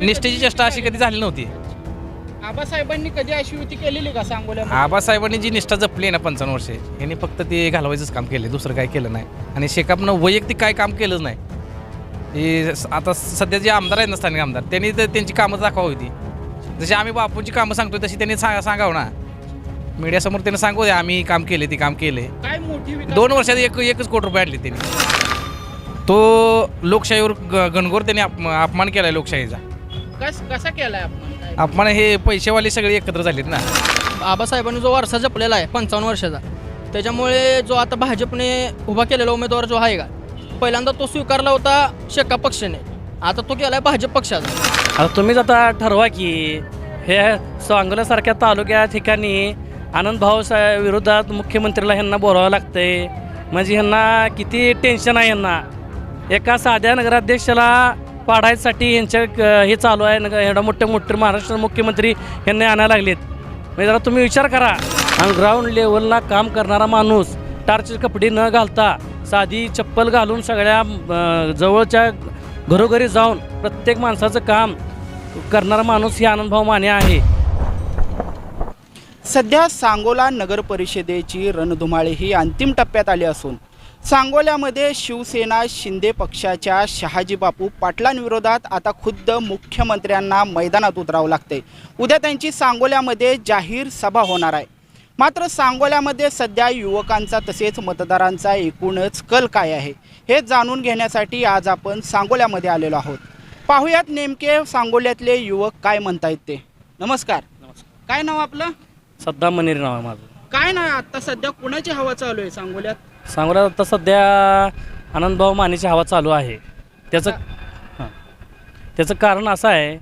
निष्ठेची चेष्टा अशी कधी झाली नव्हती. आबासाहेबांनी कधी अशी युती केलेली का सांगोल्यामध्ये आबासाहेबांनी जी निष्ठा जपली आहे ना पंचावन्न वर्षे यांनी फक्त ते घालवायचंच काम केलं दुसरं काय केलं नाही. आणि शेकापनं वैयक्तिक काय काम केलंच नाही. हे स- आता सध्या जे आमदार आहेत ना स्थानिक आमदार त्यांनी तर त्यांची कामं दाखवावी होती. जशी आम्ही बापूंची कामं सांगतोय तशी त्यांनी सांगा सांगावं ना. मीडियासमोर त्यांनी सांगू द्या आम्ही काम केले ते काम केले काय मोठी विकास दोन वर्षात एक एकच कोटी रुपये आणले त्यांनी. तो लोकशाहीवर ग- घनघोर त्यांनी अप- अपमान केलाय लोकशाहीचा. कस कसा केलाय आपण? काय? अपमान हे पैसेवाले सगळे एकत्र झालेत ना. आबासाहेबांनी जो वारसा जपलेला आहे पंचावन्न वर्षाचा त्याच्यामुळे जो आता भाजपने उभा केलेला उमेदवार जो आहे का पहिल्यांदा तो स्वीकारला होता शेका पक्षाने. आता तो केलाय भाजप पक्षाचा. आता तुम्हीच आता ठरवा की हे सांगोल्यासारख्या तालुक्या ठिकाणी आनंद भाऊ साहेब विरोधात मुख्यमंत्र्याला ह्यांना बोलावं लागतंय. म्हणजे ह्यांना किती टेन्शन आहे ह्यांना. एका साध्या नगराध्यक्षाला पाडायसाठी यांच्या क- हे चालू आहे. नग एवढा मोठे मोठे महाराष्ट्र मुख्यमंत्री यांनी आणायला लागलेत. म्हणजे जरा तुम्ही विचार करा. आणि ग्राउंड लेवलला काम करणारा माणूस टारचे कपडे न घालता साधी चप्पल घालून सगळ्या जवळच्या घरोघरी जाऊन प्रत्येक माणसाचं काम करणारा माणूस ही आनंदभाव माने आहे. सध्या सांगोला नगर परिषदेची रणधुमाळी ही अंतिम टप्प्यात आली असून सांगोल्यामध्ये शिवसेना शिंदे पक्षाच्या शहाजी बापू पाटलांविरोधात आता खुद्द मुख्यमंत्र्यांना मैदानात उतरावं लागते उद्या त्यांची सांगोल्यामध्ये जाहीर सभा होणार आहे. मात्र सांगोल्यामध्ये सध्या युवकांचा तसेच मतदारांचा एकूणच कल काय आहे हे जाणून घेण्यासाठी आज आपण सांगोल्यामध्ये आलेलो आहोत. पाहुयात नेमके सांगोल्यातले युवक काय म्हणतायत ते. नमस्कार. काय नाव आपलं? सद्दाम मनेरी नाव आहे माझं. काय नाही आता सध्या कुणाची हवा चालू आहे सांगोल्यात? सांगोला आता सध्या आनंदभाऊ मानेची हवा चालू आहे. त्याचं हां. त्याचं कारण असं आहे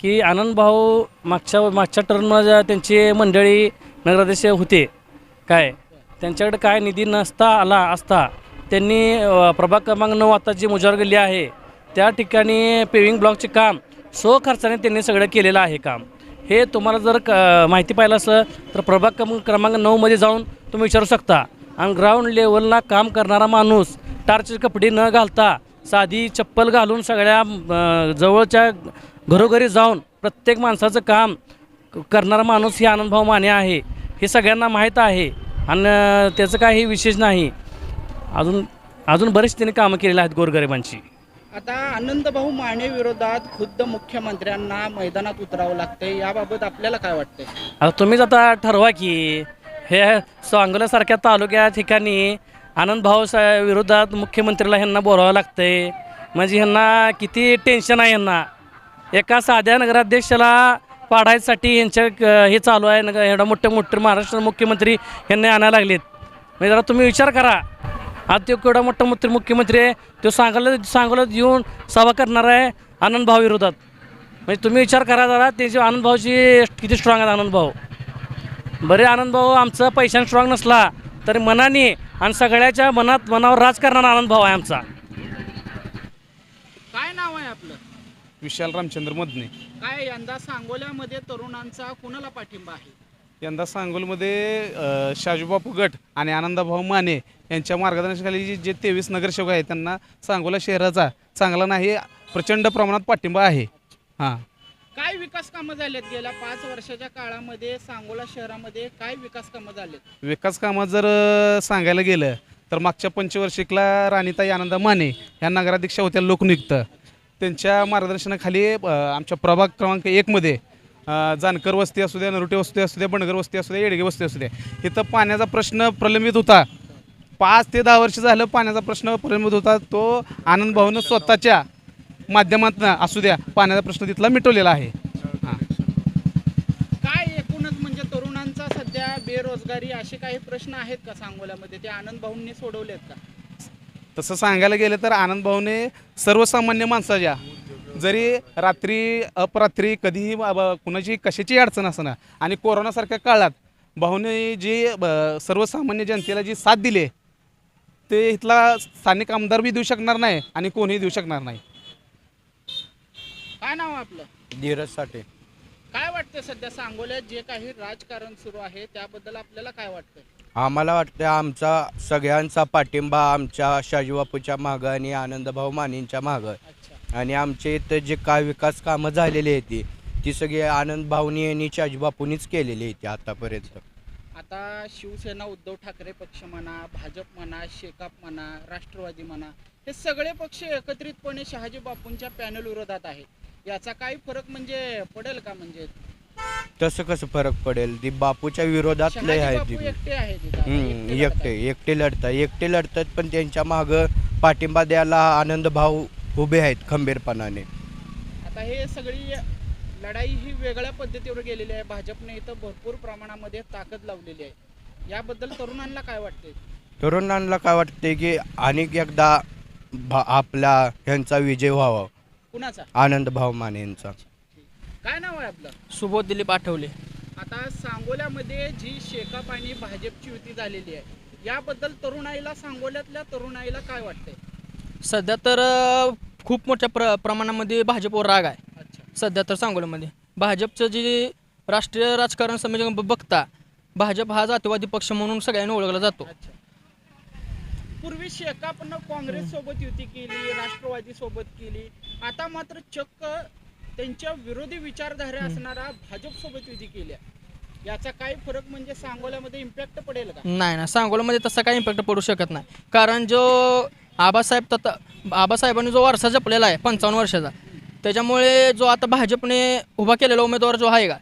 की आनंदभाऊ मागच्या मागच्या टर्मला त्यांची मंडळी नगराध्यक्ष होते काय? त्यांच्याकडे काय निधी नसता आला असता त्यांनी प्रभाग क्रमांक नऊ आता जी मुजावर गल्ली आहे त्या ठिकाणी पेविंग ब्लॉकचे काम स्व खर्चाने त्यांनी सगळं केलेलं आहे काम. हे तुम्हाला जर क माहिती पाहिलं असलं तर प्रभाग क्रमांक क्रमांक नऊमध्ये जाऊन तुम्ही विचारू शकता. आणि ग्राउंड लेवलला काम करणारा माणूस टार्च कपडे न घालता साधी चप्पल घालून सगळ्या जवळच्या घरोघरी जाऊन प्रत्येक माणसाचं काम करणारा माणूस ही आनंदभाऊ माने आहे. हे सगळ्यांना माहीत आहे. आणि त्याचं काही विशेष नाही. अजून अजून बरेच त्यांनी कामं केलेली आहेत गोरगरिबांची. आता आनंदभाऊ माने विरोधात खुद्द मुख्यमंत्र्यांना मैदानात उतरावं लागतंय. याबाबत आपल्याला काय वाटतंय? आता तुम्हीच आता ठरवा की हे सांगोल्यासारख्या तालुक्या ठिकाणी आनंद साहेब विरोधात मुख्यमंत्र्याला ह्यांना बोलावं लागतंय. म्हणजे ह्यांना किती टेन्शन आहे ह्यांना. एका साध्या नगराध्यक्षाला पाडायसाठी यांच्या क- हे चालू आहे. नग एवढा मोठे मोठे महाराष्ट्र मुख्यमंत्री ह्यांना आणायला लागलेत. म्हणजे जरा तुम्ही विचार करा. आज तो केवढा मोठा मुख्य मुख्यमंत्री आहे तो सांगायला सांगायला येऊन सभा करणार आहे आनंदभाऊ विरोधात. म्हणजे तुम्ही विचार करा जरा त्याची आनंदभाऊची किती स्ट्रॉंग आहेत आनंदभाऊ बरे आनंदभाऊ आमचा पैशाने स्ट्रॉंग नसला तरी मनाने आणि सगळ्याच्या मनात मनावर राज करणारा आनंदभाऊ आहे आमचा. काय नाव आहे आपलं? विशाल रामचंद्र मदने. काय यंदा सांगोल्यामध्ये तरुणांचा कुणाला पाठिंबा आहे? यंदा सांगोलमध्ये अ, शाजूबापू गट आणि आनंदभाऊ माने यांच्या मार्गदर्शनाखाली जे- जे तेवीस नगरसेवक आहेत त्यांना सांगोला शहराचा चांगला नाही प्रचंड प्रमाणात पाठिंबा आहे. हां. काय विकास कामं झालेत गेल्या पाच वर्षाच्या काळामध्ये सांगोला शहरामध्ये काय विकास कामं झालेत? विकास कामात जर अ, सांगायला गेलं तर मागच्या पंचवर्षिकला राणीताई आनंद माने ह्या नगराध्यक्षा होत्या लोकनियुक्त. त्यांच्या मार्गदर्शनाखाली अ, आमच्या प्रभाग क्रमांक एकमध्ये अ, जानकर वस्ती असू द्या नरुटे वस्ती असू द्या बनगर वस्ती असू द्या येडगे वस्ती असू द्या इथं पाण्याचा प्रश्न प्रलंबित होता. पाच ते दहा वर्ष झालं पाण्याचा प्रश्न प्रलंबित होता तो आनंद भाऊनं स्वतःच्या माध्यमातून असू द्या पाण्याचा प्रश्न तिथला मिटवलेला आहे. हां. काय एकूणच म्हणजे तरुणांचा सध्या बेरोजगारी असे काही प्रश्न आहेत का सांगोल्यामध्ये? ते आनंद भाऊंनी सोडवलेत का? तसं सांगायला गेलं तर आनंद भाऊने सर्वसामान्य माणसाच्या जरी रात्री अपरात्री कधीही कुणाची कशाची अडचण असणार आणि कोरोनासारख्या काळात भाऊने जी सर्वसामान्य जनतेला जी साथ दिली ते इथला स्थानिक आमदार बी देऊ शकणार नाही आणि कोणीही देऊ शकणार नाही. काय नाव आपलं? धीरज साठे. काय वाटतं सध्या सांगोल्यात जे काही राजकारण सुरू आहे त्याबद्दल आपल्याला काय वाटतं आम्हाला वाटतं आमचा सगळ्यांचा पाठिंबा आमच्या शाजीबापूच्या मागं आणि आनंदभाऊ मानेंच्या मागं. आणि आमच्या इथं जे काय विकास कामं झालेली आहेत ती ती सगळी आनंद भावनी आणि चाजीबापूंनीच केलेली आहे ती आतापर्यंत. आता शिवसेना उद्धव ठाकरे पक्ष म्हणा भाजप म्हणा शेकाप म्हणा राष्ट्रवादी म्हणा हे सगळे पक्ष एकत्रितपणे शहाजी बापूंच्या पॅनल विरोधात आहेत. याचा काही फरक म्हणजे पडेल का म्हणजे? तसं कसं फरक पडेल? ती बापूच्या विरोधात लय शहाजी आहे बापू ती. एकटे आहेत इथं. हम्म, एकटे एकटे एकटे लढतात. एकटे लढतात पण त्यांच्या मागं पाठिंबा द्यायला आनंद भाऊ उभे आहेत खंबीरपणाने. आता हे सगळी लढाई ही वेगळ्या पद्धतीवर गेलेली आहे. भाजपने इथं भरपूर प्रमाणामध्ये ताकद लावलेली आहे. याबद्दल तरुणांना काय वाटते तरुणांना काय वाटते की अनेक एकदा भा आपला ह्यांचा विजय व्हावा. कुणाचा? आनंद भाऊ माने यांचा. काय नाव आहे आपलं? सुबोध दिलीप आठवले. आता सांगोल्यामध्ये जी शेकाप आणि भाजपची युती झालेली आहे याबद्दल तरुणाईला सांगोल्यातल्या तरुणाईला काय वाटतंय? सध्या तर अ, खूप मोठ्या प्र प्रमाणामध्ये भाजपवर राग आहे. अच्छा. सध्या तर सांगोल्यामध्ये. भाजपचं जे राष्ट्रीय राजकारण ब- बघता भाजप हा जातीवादी पक्ष म्हणून सगळ्यांनी ओळखला जातो. अच्छा. पूर्वी शेकापनं काँग्रेस सोबत युती केली राष्ट्रवादी सोबत केली. आता मात्र चक्क त्यांच्या विरोधी विचारधारा असणारा भाजप सोबत युती केली आहे. याचा काही फरक म्हणजे सांगोल्यामध्ये इम्पॅक्ट पडेल का? नाही ना सांगोल्यामध्ये तसा काही इम्पॅक्ट पडू शकत नाही. कारण जो आबासाहेब तथा आबासाहेबांनी जो वारसा जपलेला आहे पंचावन्न वर्षाचा त्याच्यामुळे जो आता भाजपने उभा केलेला उमेदवार जो आहे का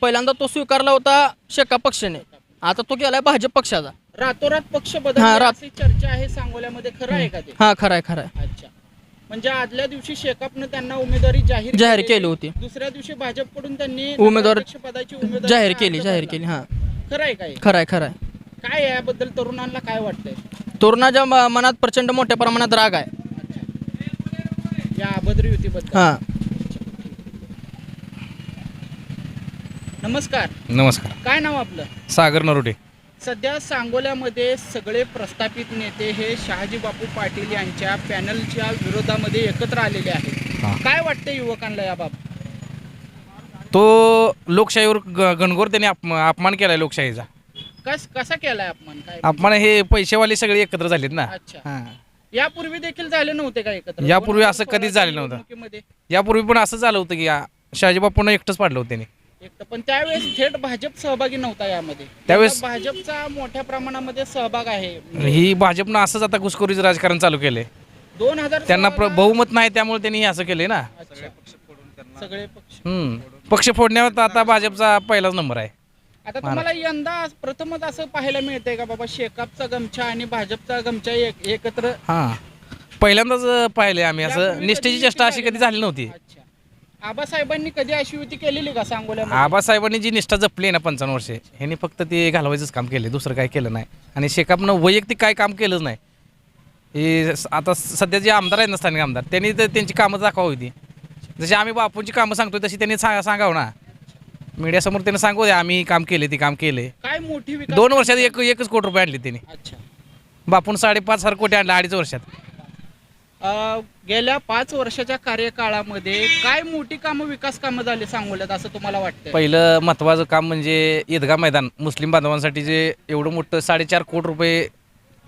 पहिल्यांदा तो स्वीकारला होता शेका पक्षाने. आता तो केलाय भाजप पक्षाचा. रातोरात पक्ष हा, बदल रात- अशी चर्चा आहे सांगोल्यामध्ये खरं आहे का ते? हा खरं आहे खरं आहे. अच्छा. म्हणजे आदल्या दिवशी शेकापनं त्यांना उमेदवारी जाहीर जाहीर केली होती. दुसऱ्या दिवशी भाजपकडून त्यांनी उमेदवार- पदाची उमेदवारी जाहीर अर्ज केली जाहीर भरला. केली हां. खरं आहे काय खरं आहे खरं आहे. काय याबद्दल तरुणांना काय वाटतंय? तरुणाच्या म- मनात प्रचंड मोठ्या प्रमाणात राग आहे. या अभद्र युतीबद्दल. हां. नमस्कार. नमस्कार. काय नाव आपलं? सागर नरोडे सध्या सांगोल्यामध्ये सगळे प्रस्थापित नेते हे शहाजी बापू पाटील यांच्या पॅनलच्या विरोधामध्ये एकत्र आलेले आहेत. काय वाटतं युवकांना याबाबत? तो लोकशाहीवर ग गणगोर त्यांनी अपमान केलाय लोकशाहीचा. कस कसा केलाय अपमान? काय? अपमान हे पैसेवाले सगळे एकत्र झालेत ना. अच्छा. हां. यापूर्वी देखील झाले नव्हते का एकत्र? यापूर्वी असं कधीच झालं नव्हतं. निवडणुकीमध्ये? यापूर्वी पण असं झालं होतं की आ- शहाजी बापूंना एकटंच पाडलं होतं त्यांनी. एकटं. पण त्यावेळेस थेट भाजप सहभागी नव्हता यामध्ये. त्यावेळेस- आता भाजपचा मोठ्या प्रमाणामध्ये सहभाग आहे. ही भाजपनं असंच आता घुसखोरीचं राजकारण चालू केलंय. दोन हजार त्यांना प्र बहुमत नाही त्यामुळे त्यांनी हे असं केलंय ना. सगळे पक्ष हम्म. पक्ष फोडण्यावर तर आता भाजपचा पहिलाच नंबर आहे. आता तुम्हाला यंदा प्रथमच असं पाहायला मिळतंय का बाबा शेकापचा गमछा आणि भाजपचा गमछा एक- एकत्र? हां. पहिल्यांदाच पाहिले आम्ही. असं यापूर्वी निष्ठेची कधी चेष्टा अशी कधी झाली नव्हती. आबासाहेबांनी कधी अशी युती केलेली का सांगोल्या आबासाहेबांनी जी निष्ठा जपली आहे ना पंचावन्न वर्षे ह्यांनी फक्त ते घालवायचंच काम केलं दुसरं काय केलं नाही. आणि शेकापनं वैयक्तिक काय काम केलंच नाही. हे स- आता सध्या जे आमदार आहेत ना स्थानिक आमदार त्यांनी तर त्यांची कामं दाखवावी होती. जशी आम्ही बापूंची कामं सांगतोय तशी त्यांनी सांगा सांगावं ना. मीडियासमोर त्यांनी सांगू द्या आम्ही काम केले ते काम केले काय मोठी विकास दोन वर्षात एक एकच कोटी रुपये आणले त्यांनी. अच्छा. बापून साडेपाच हजार कोटी आणले अडीच वर्षात. गेल्या पाच वर्षाच्या कार्यकाळामध्ये काय मोठी कामं विकास कामं झाली सांगोल्यात असं तुम्हाला वाटतं पहिलं महत्त्वाचं काम म्हणजे ईदगाह मैदान मुस्लिम बांधवांसाठी जे एवढं मोठं साडेचार कोटी रुपये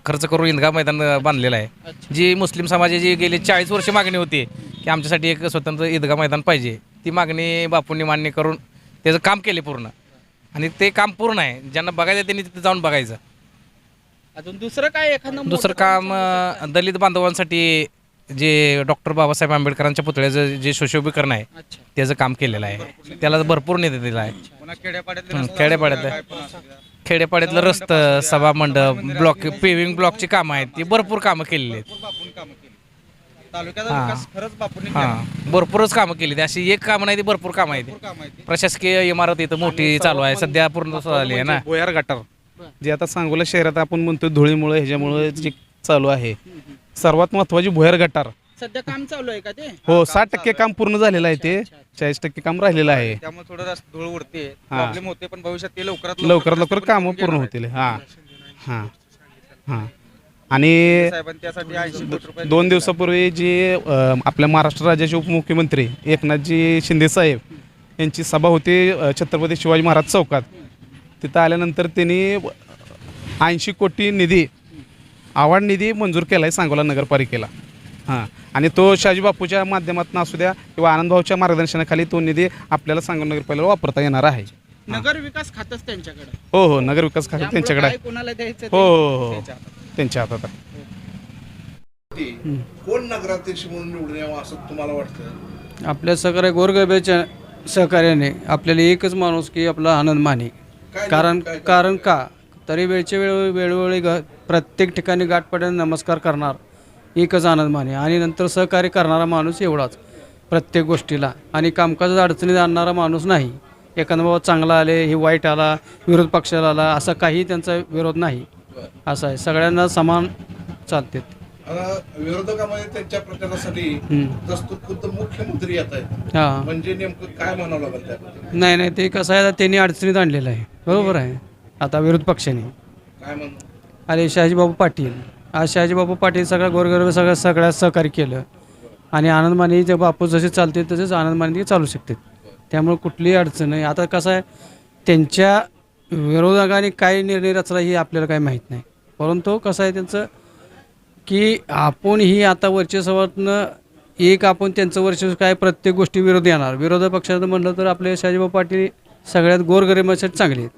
खर्च करून ईदगाह मैदान बांधलेलं आहे. जी मुस्लिम समाजाची गेली चाळीस वर्ष मागणी होती की आमच्यासाठी एक स्वतंत्र ईदगाह मैदान पाहिजे. ती मागणी बापूंनी मान्य करून त्याचं काम केले पूर्ण. आणि ते काम पूर्ण आहे. ज्यांना बघायचं त्यांनी तिथे जाऊन बघायचं. अजून दुसरं काय एखादं दुसरं काम दलित बांधवांसाठी जे डॉक्टर बाबासाहेब आंबेडकरांच्या पुतळ्याचं जे सुशोभीकरण आहे त्याचं काम केलेलं आहे. त्याला भरपूर निधी दिला आहे. हं, खेड्यापाड्यातलं. रस्तं सभा मंडप ब्लॉक पेविंग ब्लॉकची कामं आहेत ती भरपूर कामं केलेली आहेत. हां. भरपूरच कामं केली अशी एक कामं नाही ती भरपूर कामं आहे ती. प्रशासकीय इमारत इथं मोठी चालू आहे. सध्या पूर्ण झाली आहे ना? भोयार गटार. जे आता सांगोला शहरात आपण म्हणतो धुळीमुळे ह्याच्यामुळे जे चालू आहे सर्वात महत्वाची भोयार गटार. सध्या काम चालू आहे का ते? हो साठ टक्के काम पूर्ण झालेलं आहे ते. चाळीस टक्के काम राहिलेलं आहे. त्यामुळे थोडं रस- धूळ उडते. हा. प्रॉब्लेम होते पण भविष्यात ते लवकरात लवकरात लवकर कामं पूर्ण होतील. हां. हां. हां. आणि साहेबांनी त्यासाठी ऐंशी कोटी रुपये दोन दिवसापूर्वी जे अ, आपल्या महाराष्ट्र राज्याचे उपमुख्यमंत्री एकनाथजी शिंदे साहेब यांची सभा होती अ, छत्रपती शिवाजी महाराज चौकात. तिथं आल्यानंतर त्यांनी ऐंशी कोटी निधी आवाड निधी मंजूर केला आहे सांगोला नगरपालिकेला. हां. आणि तो शहाजी बापूच्या माध्यमातून असू द्या किंवा आनंदभाऊच्या मार्गदर्शनाखाली तो निधी आपल्याला सांगून नगरपालिकेला वापरता येणार आहे. नगर विकास खातच त्यांच्याकडे. हो हो. नगर विकास खाते त्यांच्याकडे आहे कोणाला द्यायचं हो ते हो. हो त्यांच्या हातात. त्यांच्या हातात आहे. कोण नगराध्यक्ष म्हणून निवडून यावं असं तुम्हाला वाटतं? आपल्या सगळ्या गोरगरब्याच्या सहकार्याने आपल्याला एकच माणूस की आपला आनंद माने. काय कारण काय- कारण का? तरी वेळच्या वेळ वेळोवेळी ग प्रत्येक ठिकाणी गाठपड्याने नमस्कार करणार एकच आनंद माने. आणि नंतर सहकार्य करणारा माणूस एवढाच प्रत्येक गोष्टीला. आणि कामकाजात अडचणीत आणणारा माणूस नाही. एखादा बाबा चांगला आले हे वाईट आला विरोध पक्षाला आला असा काही त्यांचा विरोध नाही. असं आहे. सगळ्यांना समान चालते. विरोधकामध्ये त्यांच्या प्रचारासाठी खुद्द मुख्यमंत्री येत आहेत हां. म्हणजे नेमकं काय म्हणावं नाही नाही ते कसं आहे त्यांनी अडचणीत आणलेलं आहे. बरोबर आहे. आता विरोध पक्षाने. काय अरे शहाजीबाबू पाटील. आज शहाजीबाबू पाटील सगळ्या गोरगरब सगळ्या सगळ्या सहकार्य केलं. आणि आनंद माने जे बापू जसे चालते तसेच आनंद माने चालू शकतात त्यामुळे कुठलीही अडचण नाही. आता कसं आहे त्यांच्या विरोधकाने काय निर्णय रचला हे आपल्याला काही माहीत नाही. परंतु कसं आहे त्यांचं की आपण ही आता वर्चस्वातनं एक आपण त्यांचं वर्चस्व काय प्रत्येक गोष्टी विरोध येणार. विरोधी पक्षाचं म्हणलं तर आपले शहाजीबाबू पाटील सगळ्यात गोरगरिबासाठी चांगले आहेत.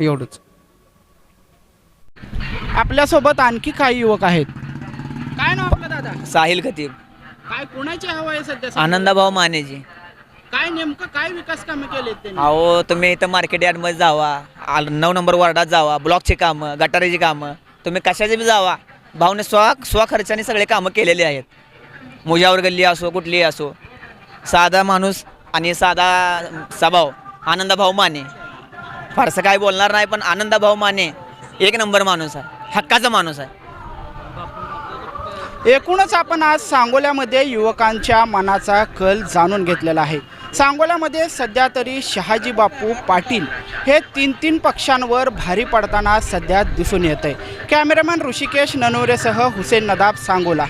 एवढंच. आपल्यासोबत आणखी काही युवक आहेत. काय नाव आपलं दादा? साहिल खतीब. काय कोणाची हवा आहे सध्या आनंदाभाऊ मानेजी. काय नेमकं काय विकास कामे केलेत त्यांनी? अहो तुम्ही इथं मार्केट यार्डमध्ये जावा. आल- नऊ नंबर वार्डात जावा. ब्लॉकची कामं गटारीची कामं. तुम्ही कशाचे बी जावा. भाऊने स्व स्वखर्चाने सगळे कामं केलेले आहेत. मुजावर गल्ली असो कुठलीही असो. साधा माणूस आणि साधा स्वभाव आनंदभाऊ माने. फारसं काय बोलणार नाही पण आनंदाभाऊ माने एक नंबर माणूस आहे. हक्काचा माणूस आहे. एकूणच आपण आज सांगोल्यामध्ये युवकांच्या मनाचा कल जाणून घेतलेला आहे. सांगोल्यामध्ये सध्या तरी शहाजी बापू पाटील हे तीन तीन पक्षांवर भारी पडताना सध्या दिसून येत आहे कॅमेरामॅन ऋषिकेश ननवरेसह हुसेन नदाब सांगोला.